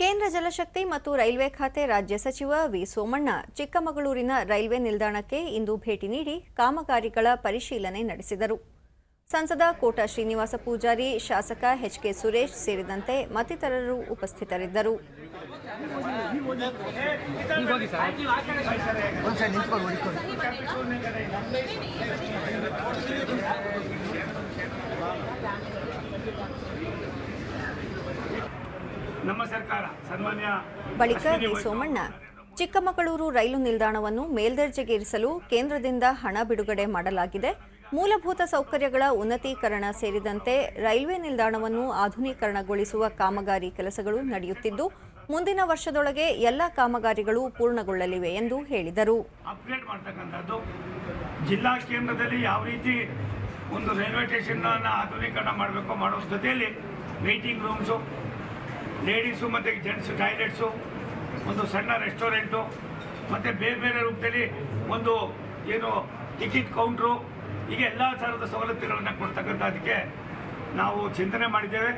ಕೇಂದ್ರ ಜಲಶಕ್ತಿ ಮತ್ತು ರೈಲ್ವೆ ಖಾತೆ ರಾಜ್ಯ ಸಚಿವ ವಿ ಸೋಮಣ್ಣ ಚಿಕ್ಕಮಗಳೂರಿನ ರೈಲ್ವೆ ನಿಲ್ದಾಣಕ್ಕೆ ಇಂದು ಭೇಟಿ ನೀಡಿ ಕಾಮಗಾರಿಗಳ ಪರಿಶೀಲನೆ ನಡೆಸಿದರು. ಸಂಸದ ಕೋಟ ಶ್ರೀನಿವಾಸ ಪೂಜಾರಿ, ಶಾಸಕ ಎಚ್ಕೆ ಸುರೇಶ್ ಸೇರಿದಂತೆ ಮತ್ತಿತರರು ಉಪಸ್ಥಿತರಿದ್ದರು. ನಮ್ಮ ಸರ್ಕಾರ ಸನ್ಮಾನ್ಯ ಬಳಿಕ ಸೋಮಣ್ಣ. ಚಿಕ್ಕಮಗಳೂರು ರೈಲು ನಿಲ್ದಾಣವನ್ನು ಮೇಲ್ದರ್ಜೆಗೇರಿಸಲು ಕೇಂದ್ರದಿಂದ ಹಣ ಬಿಡುಗಡೆ ಮಾಡಲಾಗಿದೆ. ಮೂಲಭೂತ ಸೌಕರ್ಯಗಳ ಉನ್ನತೀಕರಣ ಸೇರಿದಂತೆ ರೈಲ್ವೆ ನಿಲ್ದಾಣವನ್ನು ಆಧುನೀಕರಣಗೊಳಿಸುವ ಕಾಮಗಾರಿ ಕೆಲಸಗಳು ನಡೆಯುತ್ತಿದ್ದು ಮುಂದಿನ ವರ್ಷದೊಳಗೆ ಎಲ್ಲ ಕಾಮಗಾರಿಗಳು ಪೂರ್ಣಗೊಳ್ಳಲಿವೆ ಎಂದು ಹೇಳಿದರು. ಜಿಲ್ಲಾ ಕೇಂದ್ರದಲ್ಲಿ ಯಾವ ರೀತಿ ಒಂದು ರೈಲ್ವೆ ಸ್ಟೇಷನ್ ಆಧುನೀಕರಣ ಮಾಡಬೇಕು ಮಾಡುವ ಜೊತೆಯಲ್ಲಿ ವೇಟಿಂಗ್ ರೂಮ್ಸು ಲೇಡೀಸು ಮತ್ತು ಜೆಂಟ್ಸ್, ಟಾಯ್ಲೆಟ್ಸು, ಒಂದು ಸಣ್ಣ ರೆಸ್ಟೋರೆಂಟು, ಮತ್ತು ಬೇರೆ ಬೇರೆ ರೂಪದಲ್ಲಿ ಒಂದು ಏನು ಟಿಕೆಟ್ ಕೌಂಟ್ರು, ಹೀಗೆ ಎಲ್ಲ ಥರದ ಸವಲತ್ತುಗಳನ್ನು ಕೊಡ್ತಕ್ಕಂಥದ್ದಕ್ಕೆ ನಾವು ಚಿಂತನೆ ಮಾಡಿದ್ದೇವೆ.